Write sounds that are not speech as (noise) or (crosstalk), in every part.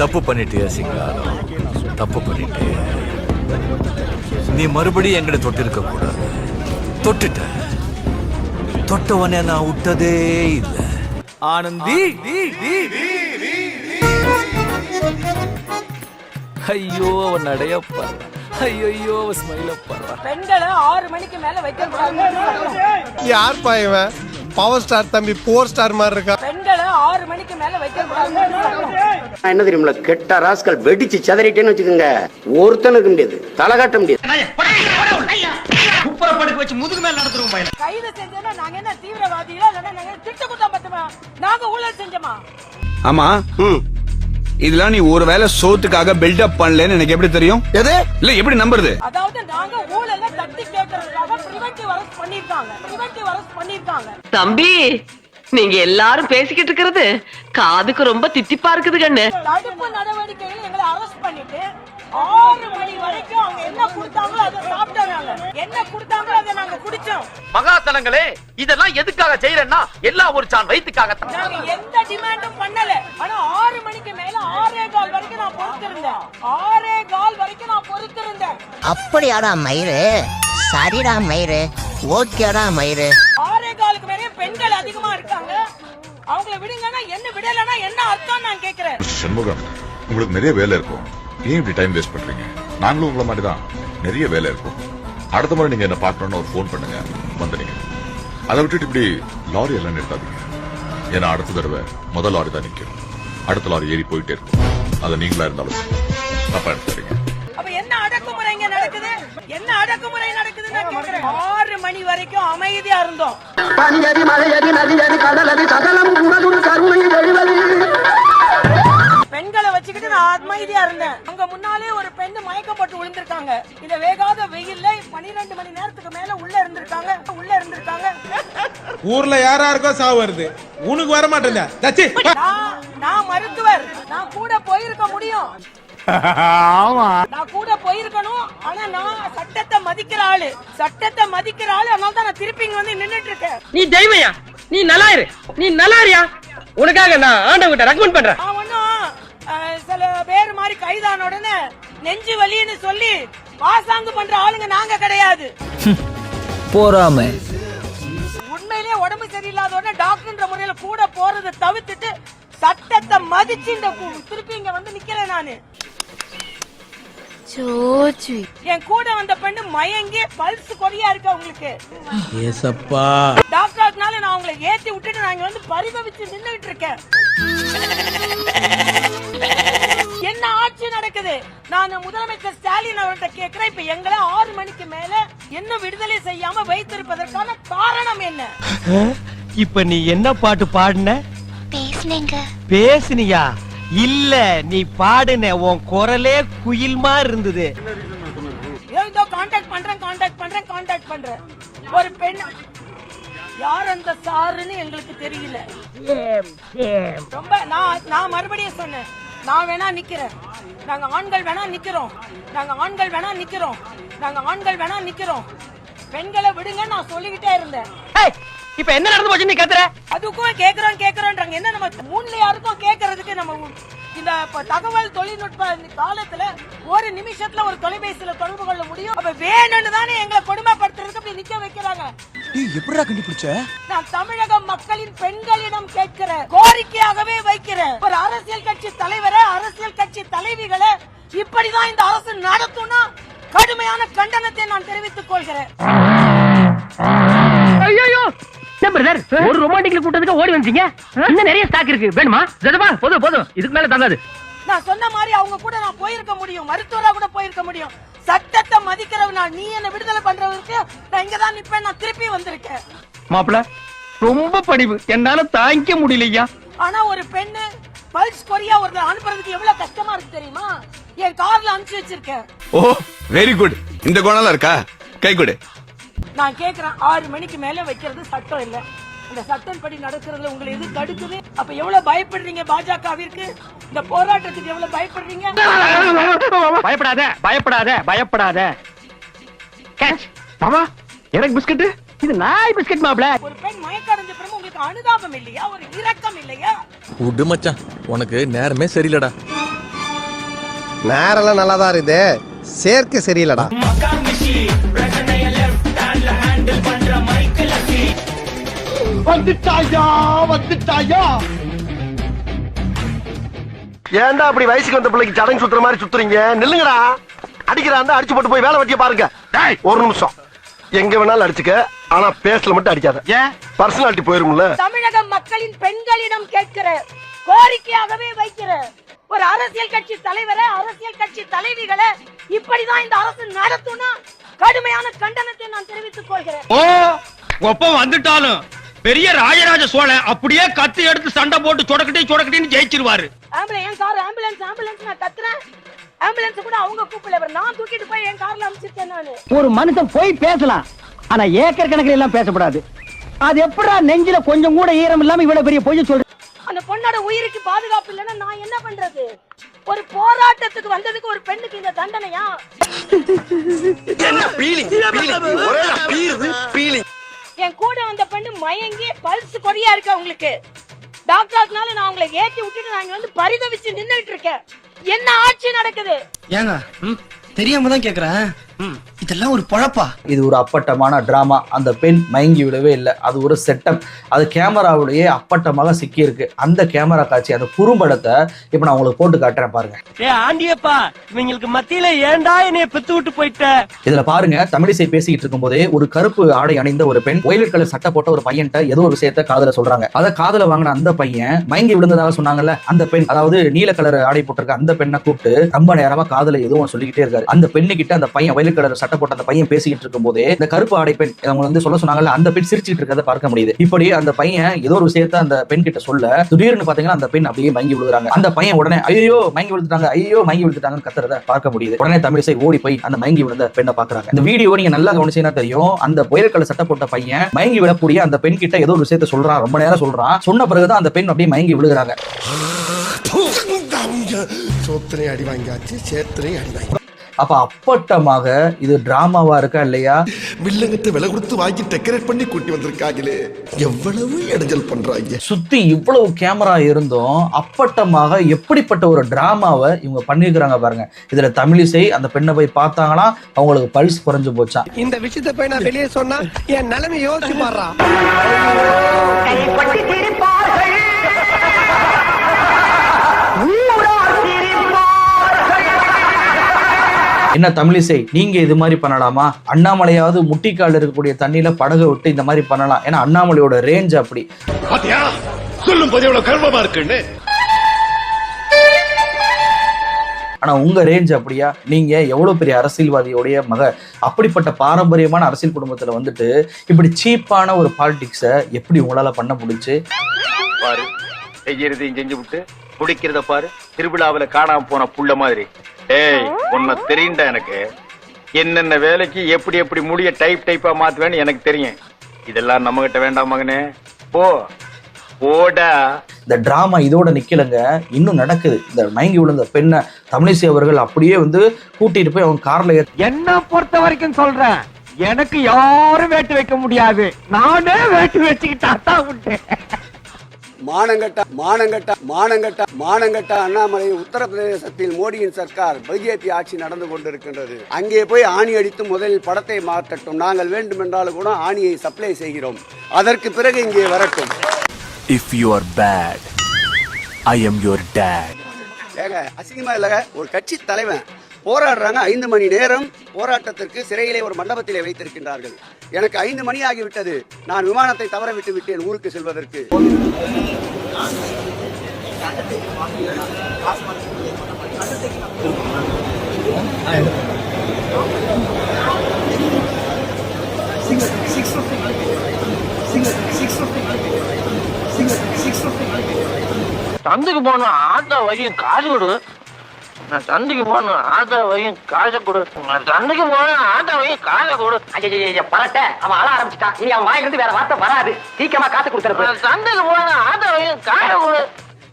தப்பு பண்ணிட்டியா சிங்காரம். தப்பு பண்ணிட்டே. நீ மறுபடியும் எங்கட தொட்டிருக்க கூடாது. தொட்டுட்ட. தொட்டவனே நான் விட்டதே இல்லை. ஆனந்தி! ஐயோ அவன் நடையப்பா ஐயோ அவன் ஸ்மைலப்பா. பெண்களை ஆறு மணிக்கு மேல வைக்க கூடாது யார் இவன்? பவர் ஸ்டார் தம்பி போர் ஸ்டார் மாதிரி இருக்கா. பெண்களை ஆறு மணிக்கு மேல வைக்க கூடாது நான் என்ன தெரியுமில கெட்ட ராஸ்கல் வெடிச்சு சதறிட்டேன்னு வச்சுக்கோங்க. ஒருத்தனுக்கு முடியாது. தலை காட்ட முடியாது. கைது செஞ்சோன்னா நாங்க என்ன தீவிரவாதிகளா? இல்லைன்னா நாங்க திட்டு குத்தம் பத்துமா? நாங்க ஊழல் செஞ்சோமா? ஆமா. இதெல்லாம் நீ ஒருவேளை சோத்துக்காக பில்டப் பண்ணலன்னு எனக்கு எப்படி தெரியும்? எது? இல்ல எப்படி நம்புறது? அதாவது நாங்க ஊழல தட்டி கேட்கறதுக்காக பிரிவென்டிவ் அரெஸ்ட் பண்ணிருக்காங்க பிரிவென்டிவ் அரெஸ்ட் பண்ணிருக்காங்க தம்பி நீங்க எல்லாரும் பேசிக்கிட்டு இருக்கிறது காதுக்கு ரொம்ப தித்திப்பா இருக்குது கண்ணு. தடுப்பு நடவடிக்கைகள் எங்களை அரெஸ்ட் பண்ணிட்டு ஆறு மணி வரைக்கும் அவங்க என்ன கொடுத்தாங்களோ அதை சாப்பிட்டோம் நாங்க என்ன கொடுத்தாங்களோ அதை நாங்க குடிச்சோம். மகாத்தலங்களே இதெல்லாம் எதுக்காக செய்யறேன்னா எல்லாம் ஒரு சான் வயிற்றுக்காக நாங்க எந்த டிமாண்டும் பண்ணல. ஆனா ஆறு மணிக்கு மேல ஆறே கால் வரைக்கும் நான் பொறுத்திருந்தேன். ஆறே கால் வரைக்கும் நான் பொறுத்திருந்தேன். அப்படியாடா மயிறு? சரிடா மயிறு. ஓகேடா மயிறு. ஆறே காலுக்கு மேலே பெண்கள் அதிகமா அவங்கள விடுங்கன்னா என்ன விடலன்னா என்ன அர்த்தம் நான் கேக்குறேன். சண்முகம் உங்களுக்கு நிறைய வேலை இருக்கும். ஏன் இப்படி டைம் வேஸ்ட் பண்றீங்க? நாங்களும் உங்களை மாதிரி தான் நிறைய வேலை இருக்கும். அடுத்த முறை நீங்க என்ன பார்க்கணும்னு ஒரு ஃபோன் பண்ணுங்க. வந்துடுங்க. அதை விட்டுட்டு இப்படி லாரி எல்லாம் நிறுத்தாதீங்க. ஏன்னா அடுத்த தடவை முதல் லாரி தான் நிற்கும். அடுத்த லாரி ஏறி போயிட்டே இருக்கும். அதை நீங்களா இருந்தாலும் தப்பா எடுத்துறீங்க என்ன அடக்குமுறை நடக்குது நான் கேக்குறேன். ஆறு மணி வரைக்கும் அமைதியா இருந்தோம். பனியடி மலையடி நதியடி கடலடி சகலம் உணர்வு கருணை எழுவது. பெண்களை வச்சுக்கிட்டு நான் அமைதியா இருந்தேன். அங்க முன்னாலே ஒரு பெண் மயக்கப்பட்டு விழுந்திருக்காங்க. இந்த வேகாத வெயில்ல பனிரெண்டு மணி நேரத்துக்கு மேல உள்ள இருந்திருக்காங்க. உள்ள இருந்திருக்காங்க. ஊர்ல யாரா இருக்கோ சாவு வருது. உனக்கு வர நான் நான் மருத்துவர். நான் கூட போயிருக்க முடியும். நான் கூட போயிருக்கணும் ஆனா நான் சட்டத்தை மதிக்கிற ஆளு. சட்டத்தை மதிக்கிற ஆளு அதனால தான் நான் திருப்பி இங்க வந்து நின்னுட்டு இருக்கேன் நீ தெய்வயா நீ நல்லா இரு நீ நல்லா இருயா உனக்காக நான் ஆண்டவங்கிட்ட ரெக்கமெண்ட் பண்றேன். நான் ஒன்னும் சில பேர் மாதிரி கைதான உடனே நெஞ்சு வலின்னு சொல்லி பாசாங்கு பண்ற ஆளுங்க நாங்க கிடையாது. போறாம. உண்மையிலேயே உடம்பு சரியில்லாத உடனே டாக்டர்ன்ற முறையில கூட போறதை தவிர்த்துட்டு சட்டத்தை மதிச்சு இந்த திருப்பி இங்க வந்து நிக்கிறேன் நானு. என் கூட வந்த பெண்ணு மயங்கி பல்ஸ் குறையா இருக்கு அவங்களுக்கு ஏசப்பா. டாக்டர்னால நான் அவங்களை ஏத்தி விட்டுட்டு நான் இங்க வந்து பரிதவிச்சு நின்னுட்டு இருக்கேன். என்ன ஆட்சி நடக்குது? நான் முதலமைச்சர் ஸ்டாலின் அவர்கிட்ட கேக்குறேன். இப்ப எங்களை ஆறு மணிக்கு மேல இன்னும் விடுதலை செய்யாம வைத்திருப்பதற்கான காரணம் என்ன? இப்ப நீ என்ன பாட்டு பாடுன? பேசுனேங்க. பேசுனியா? இல்ல நீ பாடுன உன் குரலே குயில் மாதிரி இருந்தது. இதோ காண்டாக்ட் பண்றேன் காண்டாக்ட் பண்றேன் காண்டாக்ட் பண்றேன். ஒரு பெண் யார் அந்த சாருன்னு எங்களுக்கு தெரியல. ரொம்ப நான் நான் மறுபடியும் சொன்னேன். நான் வேணா நிக்கிறேன். நாங்க ஆண்கள் வேணா நிக்கிறோம். நாங்க ஆண்கள் வேணா நிக்கிறோம். நாங்க ஆண்கள் வேணா நிக்கிறோம். பெண்களை விடுங்க நான் சொல்லிக்கிட்டே இருந்தேன். இப்ப என்ன நடந்து போச்சு நீ கத்துற அதுக்கும் கேக்குறோம் கேக்குறோன்றாங்க. என்ன நம்ம மூணுல யாருக்கும் கேக்குறதுக்கு நம்ம இந்த இப்ப தகவல் தொழில்நுட்ப இந்த காலத்துல ஒரு நிமிஷத்துல ஒரு தொலைபேசியில தொடர்பு கொள்ள முடியும். அப்ப வேணும்னு தானே எங்களை கொடுமைப்படுத்துறதுக்கு அப்படி நிக்க வைக்கிறாங்க. எப்படிடா கண்டுபிடிச்ச? நான் தமிழக மக்களின் பெண்களிடம் கேட்கிற கோரிக்கையாகவே வைக்கிறேன். ஒரு அரசியல் கட்சி தலைவரை அரசியல் கட்சி தலைவிகளை இப்படிதான் இந்த அரசு நடத்தும்னா கடுமையான கண்டனத்தை நான் தெரிவித்துக் கொள்கிறேன். பிரதர் ஒரு ரொமான்டிக்ல கூட்டத்துக்கு ஓடி வந்தீங்க இன்னும் நிறைய ஸ்டாக் இருக்கு. வேணுமா? ஜதமா போதும் போதும். இதுக்கு மேல தங்காது. நான் சொன்ன மாதிரி அவங்க கூட நான் போயிருக்க முடியும். மருத்துவரா கூட போயிருக்க முடியும். சட்டத்தை மதிக்கிறவ நான் நீ என்ன விடுதலை பண்றவருக்கு நான் இங்க தான் நிப்பேன். நான் திருப்பி வந்திருக்கேன். மாப்பிள ரொம்ப படிவு. என்னால தாங்கிக்க முடியலையா ஆனா ஒரு பெண்ணு பல்ஸ் கொரியா ஒரு அனுப்புறதுக்கு எவ்வளவு கஷ்டமா இருக்கு தெரியுமா? என் கார்ல அனுப்பிச்சு வச்சிருக்கேன். ஓ வெரி குட் இந்த குணம்லாம் இருக்கா? கை கொடு. நான் கேக்குறேன் ஆறு மணிக்கு மேல வைக்கிறது சட்டம் இல்ல. இந்த சட்டம் படி நடக்கிறதுல உங்களை எது தடுக்குது? அப்ப எவ்வளவு பயப்படுறீங்க பாஜகவிற்கு? இந்த போராட்டத்துக்கு எவ்வளவு பயப்படுறீங்க? பயப்படாத பயப்படாத பயப்படாத. கேட்ச் மாமா எனக்கு பிஸ்கட் இது நாய் பிஸ்கட் மாப்பிள. ஒரு பெண் மயக்கடைஞ்ச பிறகு உங்களுக்கு அனுதாபம் இல்லையா? ஒரு இரக்கம் இல்லையா? விடு மச்சான் உனக்கு நேரமே சரியில்லடா. நேரெல்லாம் நல்லா தான் இருக்குது சேர்க்கை சரியில்லடா. வந்துட்டாயா? வந்துட்டாயா? ஏன்டா அப்படி வயசுக்கு வந்த பிள்ளைக்கு சடங்கு சுத்துற மாதிரி சுத்துறீங்க? நில்லுங்கடா. அடிக்கிறாந்தா அடிச்சு போட்டு போய் வேலை வெட்டிய பாருங்க. ஒரு நிமிஷம். எங்க வேணாலும் அடிச்சுக்க. ஆனா பேசல மட்டும் அடிக்காத. ஏன்? பர்சனாலிட்டி போயிரும்ல. தமிழக மக்களின் பெண்களிடம் கேட்கிற கோரிக்கையாகவே வைக்கிற ஒரு அரசியல் கட்சி தலைவரை அரசியல் கட்சி தலைவிகளை இப்படிதான் இந்த அரசு நடத்தும்னா கடுமையான கண்டனத்தை நான் தெரிவித்துக் கொள்கிறேன். ஓ ஒப்பம் வந்துட்டாலும் பெரிய ராஜராஜ சோழன் அப்படியே கத்தி எடுத்து சண்டை போட்டு சொடக்கட்டி சொடக்கட்டின்னு ஜெயிச்சிருவாரு. ஆம்புலன்ஸ் என் கார் ஆம்புலன்ஸ் ஆம்புலன்ஸ் நான் கத்துறேன். ஆம்புலன்ஸ் கூட அவங்க கூப்பிடல. நான் தூக்கிட்டு போய் என் கார்ல அனுப்பிச்சிருக்கேன் நானு. ஒரு மனுஷன் போய் பேசலாம் ஆனா ஏக்கர் கணக்கில் எல்லாம் பேசக்கூடாது அது எப்படா நெஞ்சில கொஞ்சம் கூட ஈரம் இல்லாம இவ்வளவு பெரிய பொய்ய சொல்ற? அந்த பொண்ணோட உயிருக்கு பாதுகாப்பு இல்லைன்னா நான் என்ன பண்றது? ஒரு போராட்டத்துக்கு வந்ததுக்கு ஒரு பெண்ணுக்கு இந்த தண்டனையா? (laughs) என் கூட வந்த பெண்ணு மயங்கி பல்ஸ் கொடியா இருக்கு அவங்களுக்கு. டாக்டர்னால நான் அவங்களை ஏத்தி விட்டுட்டு நான் வந்து பரிதவிச்சு நின்றுட்டு இருக்கேன். என்ன ஆட்சி நடக்குது? ஏங்க தெரியாம தான் கேக்குறேன். இதெல்லாம் ஒரு பொழப்பா? இது ஒரு அப்பட்டமான டிராமா. அந்த பெண் மயங்கி விடவே இல்லை. அது ஒரு செட்டப். அது கேமராவுடைய அப்பட்டமாக சிக்கி இருக்கு அந்த கேமரா காட்சி அந்த குறும்படத்தை இப்ப நான் உங்களுக்கு போட்டு காட்டுறேன் பாருங்க. ஏ ஆண்டியப்பா இவங்களுக்கு மத்தியில ஏன்டா என்னைய பெத்து விட்டு போயிட்ட? இதுல பாருங்க தமிழிசை பேசிக்கிட்டு இருக்கும்போதே ஒரு கருப்பு ஆடை அணிந்த ஒரு பெண் ஒயிலட் கலர் சட்டை போட்ட ஒரு பையன்ட்ட ஏதோ ஒரு விஷயத்த காதல சொல்றாங்க. அத காதல வாங்கின அந்த பையன் மயங்கி விழுந்ததாக சொன்னாங்கல்ல அந்த பெண் அதாவது நீல கலர் ஆடை போட்டிருக்க அந்த பெண்ணை கூப்பிட்டு ரொம்ப நேரமா காதல எதுவும் சொல்லிக்கிட்டே இருக்காரு. அந்த பெண்ணு கிட்ட அந்த பையன் கலர் சட்டை போட்ட அந்த பையன் பேசிக்கிட்டு இருக்கும் போதே இந்த கருப்பு ஆடை பெண் அவங்க வந்து சொல்ல சொன்னாங்கல்ல அந்த பெண் சிரிச்சுட்டு இருக்கிறத பார்க்க முடியுது. இப்படி அந்த பையன் ஏதோ ஒரு விஷயத்த அந்த பெண் கிட்ட சொல்ல திடீர்னு பாத்தீங்கன்னா அந்த பெண் அப்படியே மயங்கி விழுகிறாங்க. அந்த பையன் உடனே ஐயோ மயங்கி விழுந்துட்டாங்க ஐயோ மயங்கி விழுந்துட்டாங்கன்னு கத்துறத பார்க்க முடியுது. உடனே தமிழிசை ஓடி போய் அந்த மயங்கி விழுந்த பெண்ணை பாக்குறாங்க. இந்த வீடியோ நீங்க நல்லா கவனிச்சீங்கன்னா தெரியும் அந்த புயற்கல சட்டை போட்ட பையன் மயங்கி விடக்கூடிய அந்த பெண் கிட்ட ஏதோ ஒரு விஷயத்த சொல்றான் ரொம்ப நேரம் சொல்றான். சொன்ன பிறகுதான் அந்த பெண் அப்படியே மயங்கி விழுகிறாங்க. சோத்திரை அடி வாங்கியாச்சு சேத்திரை அடி வாங்கி அப்ப அப்பட்டமாக இது டிராமாவா இருக்கா இல்லையா? வில்லங்கத்தை விலை கொடுத்து வாங்கி டெக்கரேட் பண்ணி கூட்டி வந்திருக்காங்களே. எவ்வளவு இடைஞ்சல் பண்றாங்க. சுத்தி இவ்வளவு கேமரா இருந்தும் அப்பட்டமாக எப்படிப்பட்ட ஒரு டிராமாவை இவங்க பண்ணிருக்கிறாங்க பாருங்க. இதுல தமிழிசை அந்த பெண்ணை போய் பார்த்தாங்கன்னா அவங்களுக்கு பல்ஸ் குறைஞ்சு போச்சா? இந்த விஷயத்தை போய் நான் வெளியே சொன்னா என் நிலைமை யோசிச்சு பாடுறா என்ன தமிழிசை? நீங்க இது மாதிரி பண்ணலாமா? அண்ணாமலையாவது முட்டிக்கால் இருக்கக்கூடிய தண்ணியில படகு விட்டு இந்த மாதிரி பண்ணலாம். ஏன்னா அண்ணாமலையோட ரேஞ்ச் அப்படி. சொல்லும் போது எவ்வளவு கர்வமா இருக்குன்னு. ஆனா உங்க ரேஞ்ச் அப்படியா? நீங்க எவ்வளவு பெரிய அரசியல்வாதியோடைய மக அப்படிப்பட்ட பாரம்பரியமான அரசியல் குடும்பத்துல வந்துட்டு இப்படி சீப்பான ஒரு பாலிடிக்ஸ எப்படி உங்களால பண்ண முடிச்சு பாரு செய்யறதையும் செஞ்சு விட்டு குடிக்கிறத பாரு திருவிழாவுல காணாம போன புள்ள மாதிரி. ஏய் உன்னை தெரியும்டா எனக்கு. என்னென்ன வேலைக்கு எப்படி எப்படி முடிய டைப் டைப்பா மாத்துவேன்னு எனக்கு தெரியும். இதெல்லாம் நம்ம கிட்ட வேண்டாம் மகனே. போ. போடா. இந்த டிராமா இதோட நிக்கலங்க. இன்னும் நடக்குது. இந்த மயங்கி விழுந்த பெண்ணை தமிழிசை அவர்கள் அப்படியே வந்து கூட்டிட்டு போய் அவங்க கார்ல ஏத்தி என்ன பொறுத்த வரைக்கும் சொல்றேன். எனக்கு யாரும் வேட்டு வைக்க முடியாது. நானே வேட்டு வச்சுக்கிட்டா தான் உண்டு. மானங்கட்ட மானங்கட்ட மானங்கட்ட மானங்கட்ட அண்ணாமலை உத்தரப்பிரதேசத்தில் மோடியின் சர்க்கார் பிஜேபி ஆட்சி நடந்து கொண்டிருக்கின்றது. அங்கே போய் ஆணி அடித்து முதலில் படத்தை மாற்றட்டும். நாங்கள் வேண்டுமென்றாலும் கூட ஆணியை சப்ளை செய்கிறோம். அதற்கு பிறகு இங்கே வரட்டும். If you are bad I am your dad ஏங்க அசிங்கமா இல்லைங்க? ஒரு கட்சி தலைவன் போராடுறாங்க. ஐந்து மணி நேரம் போராட்டத்திற்கு சிறையிலே ஒரு மண்டபத்திலே வைத்திருக்கின்றார்கள். எனக்கு ஐந்து மணி ஆகிவிட்டது. நான் விமானத்தை தவற விட்டு விட்டேன் ஊருக்கு செல்வதற்கு. தந்துக்கு போகணும் ஆட்டோ வழியும் காசு கொடு. நான் சந்தைக்கு போகணும் ஆட்டோ வரையும் காசை கொடு. நான் சந்தைக்கு போகணும் ஆட்டோ வரையும் காசை கொடு. பரட்ட அவன் அழ ஆரம்பிச்சிட்டான் இனி அவன் வாயிலிருந்து வேற வார்த்தை வராது. சீக்கிரமா காசு கொடுத்துரு சந்தைக்கு போகணும் ஆட்டோ வரையும் காசை கொடு.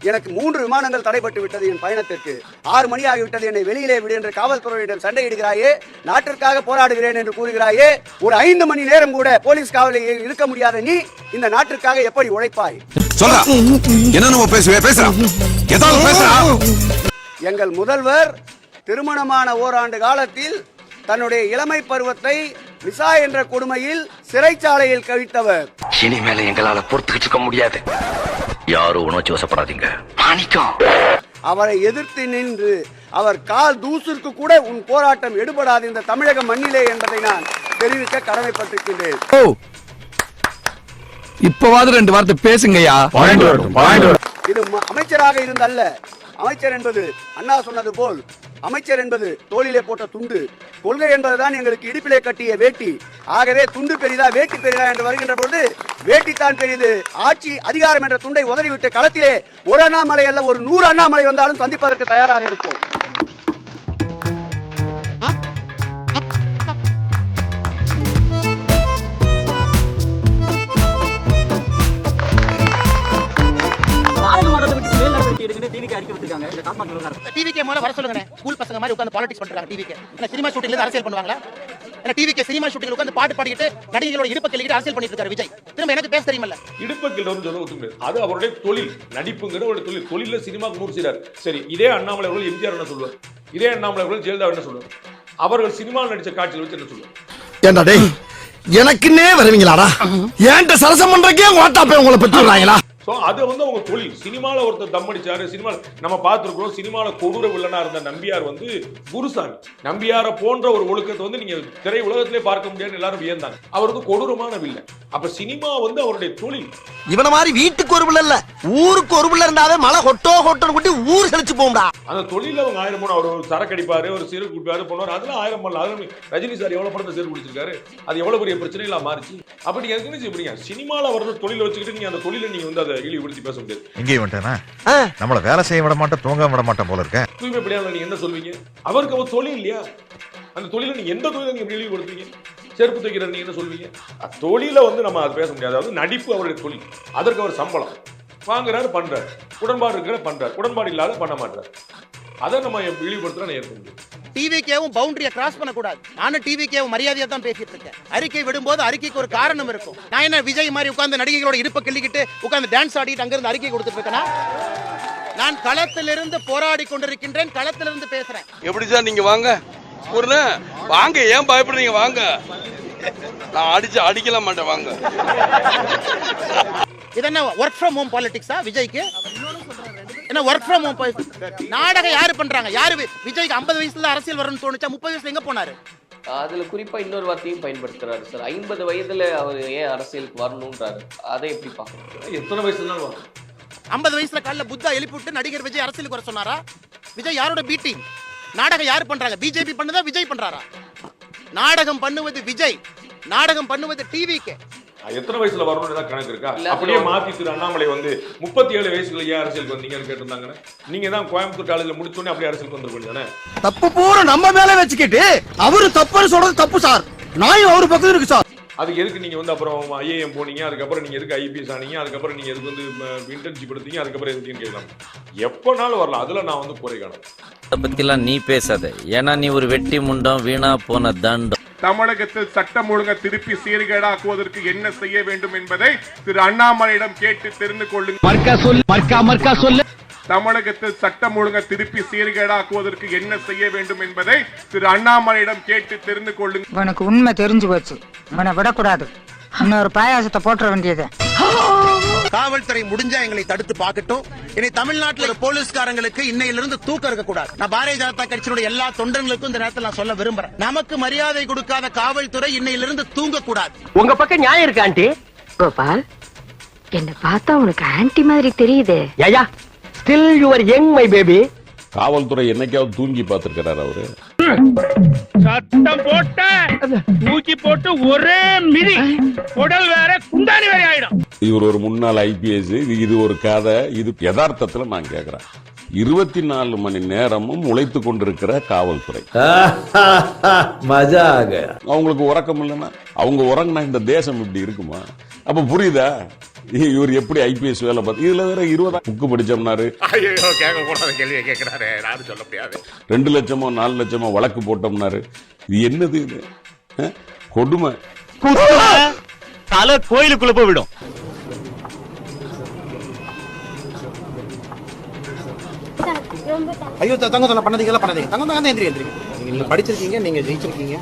எனக்கு மூன்று விமானங்கள் தடைப்பட்டு விட்டது என் பயணத்திற்கு. ஆறு மணி ஆகிவிட்டது என்னை வெளியிலே விடு என்று காவல்துறையிடம் சண்டையிடுகிறாயே. நாட்டிற்காக போராடுகிறேன் என்று கூறுகிறாயே. ஒரு ஐந்து மணி நேரம் கூட போலீஸ் காவலில் இருக்க முடியாத நீ இந்த நாட்டிற்காக எப்படி உழைப்பாய்? சொல்றா. என்ன நம்ம பேசுவே பேசுறா. ஏதாவது பேசுறா. எங்கள் முதல்வர் திருமணமான ஓராண்டு காலத்தில் தன்னுடைய இளமை பருவத்தை விசா என்ற கொடுமையில் சிறைச்சாலையில் கழித்தவர் இனிமேல எங்களால பொறுத்துக்கிட்டு இருக்க முடியாது. யாரும் உணர்ச்சி வசப்படாதீங்க மாணிக்கம்! அவரை எதிர்த்து நின்று அவர் கால் தூசிற்கு கூட உன் போராட்டம் எடுபடாது இந்த தமிழக மண்ணிலே என்பதை நான் தெரிவிக்க கடமைப்பட்டிருக்கின்றேன். ஓ! இப்பவாது ரெண்டு வார்த்தை பேசுங்கய்யா. இது அமைச்சராக இருந்தல்ல அமைச்சர் என்பது அண்ணா சொன்னது போல் அமைச்சர் என்பது தோளிலே போட்ட துண்டு. கொள்கை என்பதுதான் எங்களுக்கு இடுப்பிலே கட்டிய வேட்டி. ஆகவே துண்டு பெரிதா வேட்டி பெரிதா என்று வருகின்ற பொழுது வேட்டி தான் பெரிது. ஆட்சி அதிகாரம் என்ற துண்டை உதறிவிட்டு களத்திலே ஒரு அண்ணாமலை அல்ல ஒரு நூறு அண்ணாமலை வந்தாலும் சந்திப்பதற்கு தயாராக இருக்கும் டிவிக்கே மேல வர சொல்லுங்க ஸ்கூல் பசங்க மாதிரி உட்கார்ந்து பாலிடிக்ஸ் பண்றாங்க டிவிக்கே என்ன சினிமா ஷூட்டிங்ல இருந்து அரசியல் பண்ணுவாங்களா? என்ன டிவிக்கே சினிமா ஷூட்டிங்ல உட்கார்ந்து பாட்டு பாடிக்கிட்டு நடிகைகளோட இடுப்பு கிள்ளிட்டு அரசியல் பண்ணிட்டு இருக்காரு விஜய். திரும்ப எனக்கு பேச தெரியுமல்ல. சொல்ல அது அவருடைய தொழில். நடிப்புங்கிற ஒரு தொழில். தொழில சினிமாக்கு நூறு செய்றார். சரி இதே அண்ணாமலை அவர்கள் எம்ஜிஆர் என்ன சொல்லுவார்? இதே அண்ணாமலை அவர்கள் ஜெயலலிதா என்ன சொல்லுவார்? அவர்கள் சினிமாவில் நடிச்ச காட்சியில் வச்சு என்ன சொல்லுவார்? ஏண்டா டேய் எனக்குன்னே வருவீங்களாடா? ஏன்ட்ட சரசம் பண்றக்கே ஓட்டா போய் உங்களை பத்தி விடுறாங்களா ஸோ அது வந்து அவங்க தொழில். சினிமாவில் ஒருத்தர் தம் அடிச்சாரு சினிமாவில் நம்ம பார்த்துருக்கிறோம் சினிமாவில் கொடூர வில்லனா இருந்த நம்பியார் வந்து குருசாமி. நம்பியாரை போன்ற ஒரு ஒழுக்கத்தை வந்து நீங்க திரை உலகத்திலே பார்க்க முடியாதுன்னு எல்லாரும் வியந்தாங்க. அவர் வந்து கொடூரமான வில்லன். அப்ப சினிமா வந்து அவருடைய தொழில். இவன மாதிரி வீட்டுக்கு ஒரு பிள்ளை இல்ல ஊருக்கு ஒரு பிள்ளை இருந்தாவே மழை கொட்டோ கொட்டோன்னு குட்டி ஊர் செழிச்சு போகும்டா. அந்த தொழில அவங்க ஆயிரம் போன அவர் ஒரு சரக்கு அடிப்பாரு ஒரு சிறு குடிப்பாரு பண்ணுவார் அதெல்லாம் ஆயிரம் பண்ணல அதுல ரஜினி சார் எவ்வளவு படத்தை சிறு குடிச்சிருக்காரு? அது எவ்வளவு பெரிய பிரச்சனைகளா மாறிச்சு? அப்படி எதுக்குன்னு செய்யறீங்க சினிமால வர்ற தொழில வச்சுக்கிட்டு நீங்க அந்த தொழில நீங்க வந்து அதை இழிவுபடுத்தி பேச முடியாது. எங்கேயும் வந்துட்டேனா? நம்மள வேலை செய்ய விட மாட்டேன் தூங்க விட மாட்டேன் போல இருக்கேன் தூய்மை பணியாளர் நீங்க என்ன சொல்வீங்க? அவருக்கு அவர் தொழில் இல்லையா? அந்த தொழில நீங்க எந்த தொழில நீங்க இழிவுபடுத்துவீங்க செருப்பு தைக்கிறது நீங்க என்ன சொல்வீங்க? அந்த தொழில வந்து நம்ம அது பேச முடியாது. அதாவது நடிப்பு அவருடைய தொழில். அதற்கு அவர் சம்பளம். வாங்குறாரு பண்றாரு. உடன்பாடு இருக்கிற பண்றாரு. உடன்பாடு இல்லாத பண்ண மாட்டாரு. அதை நம்ம இழிவுபடுத்துறா ஏற்க முடியும் டிவிக்கேவும் பவுண்டரியை கிராஸ் பண்ண கூடாது நானும் டிவிக்கேவும் மரியாதையா தான் பேசிட்டு இருக்கேன். அறிக்கை விடும்போது அறிக்கைக்கு ஒரு காரணம் இருக்கும். நான் என்ன விஜய் மாதிரி உட்கார்ந்து நடிகைகளோட இடுப்பை கிள்ளிக்கிட்டு உட்கார்ந்து டான்ஸ் ஆடிட்டு அங்கிருந்து அறிக்கை கொடுத்துட்டு இருக்கேனா? நான் களத்திலிருந்து போராடி கொண்டிருக்கின்றேன் களத்திலிருந்து பேசுறேன். எப்படி சார் நீங்க வாங்க? ஒரு வாங்க ஏன் பயப்படுறீங்க? வாங்க. நான் அடிச்சு அடிக்கல மாட்டேன் வாங்க. இது என்ன ஒர்க் ஃப்ரம் ஹோம் பாலிடிக்ஸா விஜய்க்கு? என்ன ஒர்க் ஃப்ரம் ஹோம் நாடகம் யாரு பண்றாங்க? யாரு விஜய்க்கு 50 வயசுல அரசியல் வரணும்னு தோணுச்சா? முப்பது வயசுல எங்க போனாரு? அதுல குறிப்பா இன்னொரு வார்த்தையும் பயன்படுத்துறாரு சார். ஐம்பது வயதுல அவர் ஏன் அரசியலுக்கு வரணுன்றாரு அதை எப்படி பார்க்கணும்? எத்தனை வயசுல வரும் 50 வயசுல காலைல புத்தா எழுப்பி விட்டு நடிகர் விஜய் அரசியலுக்கு வர சொன்னாரா? விஜய் யாரோட பி டீம் நாடகம் யாரு பண்றாங்க? பிஜேபி பண்ணதா? விஜய் பண்றாரா? நாடகம் பண்ணுவது விஜய். நாடகம் பண்ணுவது டிவிக்கு எத்தனை வயசுல வரணும்னு ஏதாவது கணக்கு இருக்கா? அப்படியே மாத்தி திரு அண்ணாமலை வந்து முப்பத்தி ஏழு வயசுல ஏன் அரசியலுக்கு வந்தீங்கன்னு கேட்டிருந்தாங்கன்னு. நீங்க தான் கோயம்புத்தூர் காலேஜ்ல முடிச்சோடனே அப்படியே அரசியலுக்கு வந்துருக்க தானே தப்பு பூரா நம்ம மேல வச்சுக்கிட்டு அவரு தப்புன்னு சொல்றது தப்பு சார். நாயும் அவரு பக்கம் இருக்கு சார். அதுக்கு எதுக்கு நீங்க வந்து அப்புறம் ஐஏஎம் போனீங்க? அதுக்கப்புறம் நீங்க எதுக்கு ஐபிஎஸ் ஆனீங்க? அதுக்கப்புறம் நீங்க எதுக்கு வந்து இன்டர்ன்ஷிப் எடுத்தீங்க? அதுக்கப்புறம் எதுக்குன்னு கேட்கலாம் எப்பனாலும் வரலாம். அதுல நான் வந்து குறை காணும். அதை பத்திலாம் நீ பேசாத. ஏன்னா நீ ஒரு வெட்டி முண்டம் வீணா போன தண்டம். தமிழகத்தில் சட்டம் ஒழுங்க திருப்பி சீர்கேடாக்குவதற்கு என்ன செய்ய வேண்டும் என்பதை திரு அண்ணாமலையிடம் கேட்டு தெரிந்து கொள்ளுங்கள். தமிழகத்தில் சட்டம் ஒழுங்க திருப்பி சீர்கேடாக்குவதற்கு என்ன செய்ய வேண்டும் என்பதை திரு அண்ணாமலையிடம் கேட்டு தெரிந்து கொள்ளுங்கள். உனக்கு உண்மை தெரிஞ்சு போச்சு. உன்னை விடக்கூடாது. இன்னொரு பாயாசத்தை போட்டுற வேண்டியது. காவல்துறை முடிஞ்சா எங்களை தடுத்து பார்க்கட்டும். இனி தமிழ்நாட்டில் போலீஸ்காரங்களுக்கு இன்னையிலிருந்து தூக்கம் இருக்க கூடாது நான் பாரதிய ஜனதா கட்சியினுடைய எல்லா தொண்டர்களுக்கும் இந்த நேரத்தில் நான் சொல்ல விரும்புறேன். நமக்கு மரியாதை கொடுக்காத காவல்துறை இன்னையிலிருந்து தூங்க கூடாது உங்க பக்கம் நியாயம் இருக்கு ஆண்டி. கோபால் என்ன பார்த்தா உனக்கு ஆன்டி மாதிரி தெரியுதே. Yeah still your young my baby காவல்துறை என்னைக்காவது தூங்கி பார்த்திருக்கிறார் அவரு? சட்டம் போட்ட தூக்கி போட்டு ஒரே மிதி. உடல் வேற குண்டானி வேற ஆயிடும். இவர் ஒரு முன்னாள் ஐபிஎஸ் இது ஒரு கதை இது யதார்த்தத்துல நான் கேக்குறேன். இருபத்தி நாலு மணி நேரமும் உழைத்து கொண்டிருக்கிற காவல்துறை. (laughs) மஜாக. அவங்களுக்கு உறக்கம் இல்லைன்னா அவங்க உறங்கினா இந்த தேசம் இப்படி இருக்குமா? அப்ப புரியுதா? இ- இவர் எப்படி ஐபிஎஸ் வேலை பார்த்து இதுல வேற இருபதா புக்கு படிச்சோம்னாரு. கேட்க கூடாத கேள்வியை கேட்கிறாரு. யாரும் சொல்ல முடியாது. ரெண்டு லட்சமோ நாலு லட்சமோ வழக்கு போட்டோம்னாரு. இது என்னது இது? கொடுமை. தலை கோயிலுக்குள்ள போய் விடும். ஐயோ த- தங்கம் தங்கம் பண்ணதீங்களா பண்ணதீங்க. தங்கம் தங்கம் எந்திரி எந்திரி. நீங்க படிச்சிருக்கீங்க நீங்க ஜெயிச்சிருக்கீங்க.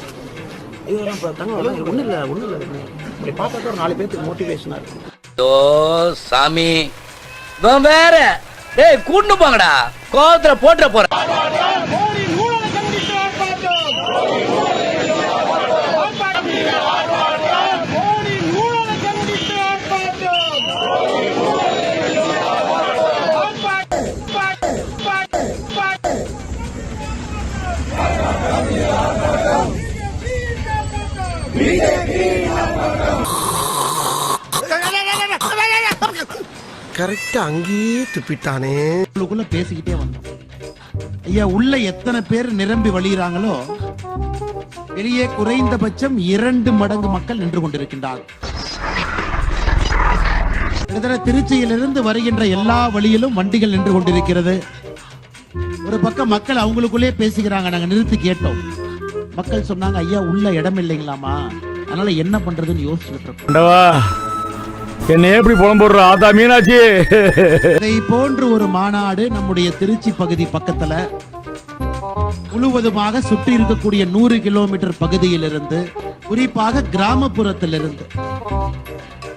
ஐயோ தங்கம் ஒன்றும் இல்லை ஒன்றும் இல்லை. இப்படி பார்த்தா ஒரு நாலு பேருக்கு மோட்டிவேஷனாக இருக்கும் ஓ சாமி. வேற. டேய் கூட்டு போங்கடா. கோவத்துல போட்டுற போற கரெக்டா அங்கேயே துப்பிட்டானே. உள்ளுக்குள்ள பேசிக்கிட்டே வந்தோம். ஐயா உள்ள எத்தனை பேர் நிரம்பி வழிகிறாங்களோ வெளியே குறைந்தபட்சம் இரண்டு மடங்கு மக்கள் நின்று கொண்டிருக்கின்றார் கிட்டத்தட்ட திருச்சியிலிருந்து வருகின்ற எல்லா வழியிலும் வண்டிகள் நின்று கொண்டிருக்கிறது. ஒரு பக்கம் மக்கள் அவங்களுக்குள்ளே பேசிக்கிறாங்க நாங்க நிறுத்தி கேட்டோம். மக்கள் சொன்னாங்க ஐயா உள்ள இடம் இல்லைங்களாமா? அதனால என்ன பண்றதுன்னு யோசிச்சுட்டு இருக்கோம். என்னை எப்படி புலம்புடுற ஆத்தா மீனாட்சி. இதை போன்று ஒரு மாநாடு நம்முடைய திருச்சி பகுதி பக்கத்துல முழுவதுமாக சுற்றி இருக்கக்கூடிய நூறு கிலோமீட்டர் பகுதியிலிருந்து குறிப்பாக கிராமப்புறத்திலிருந்து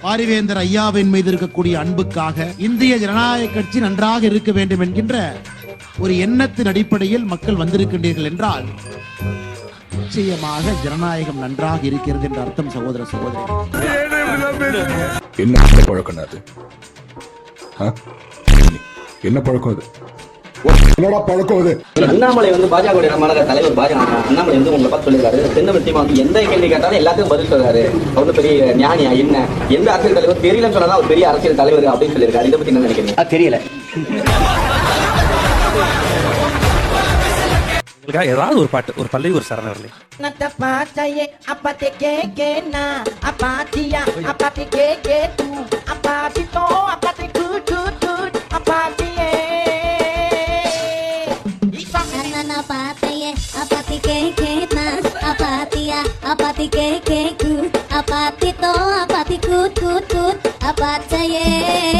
பாரிவேந்தர் ஐயாவின் மீது இருக்கக்கூடிய அன்புக்காக இந்திய ஜனநாயக கட்சி நன்றாக இருக்க வேண்டும் என்கின்ற ஒரு எண்ணத்தின் அடிப்படையில் மக்கள் வந்திருக்கின்றீர்கள் என்றால் நிச்சயமாக ஜனநாயகம் நன்றாக இருக்கிறது என்ற அர்த்தம் சகோதர சகோதரி. என்ன பழக்கம் அது? ஆ? என்ன பழக்கம் அது? என்னடா பழக்கம் அது? அண்ணாமலை வந்து பாஜக மாநகர தலைவர் பாஜக. அண்ணாமலை வந்து உங்களை பார்த்து சொல்லிருக்காரு தென்னை டீமா வந்து எந்த கேள்வி கேட்டாலும் எல்லாத்துக்கும் பதில் சொல்றாரு. அவர் பெரிய ஞானியா என்ன? எந்த அரசியல் தலைவர் தெரியலன்னு சொன்னா அவர் பெரிய அரசியல் தலைவர் அப்படின்னு சொல்லியிருக்காரு. இதை பத்தி என்ன நினைக்கிறீங்க? தெரியல. ஏதாவது ஒரு பாட்டு ஒரு பல்லவி ஒரு சரணம் வரல நட்ட பாச்சையே அப்பத்தி கே கே நா. அப்பாத்தியா அப்பத்தி கே கே தூ. அப்பாத்தி தோ அப்பத்தி டு டு டு அப்பாத்தியே. kut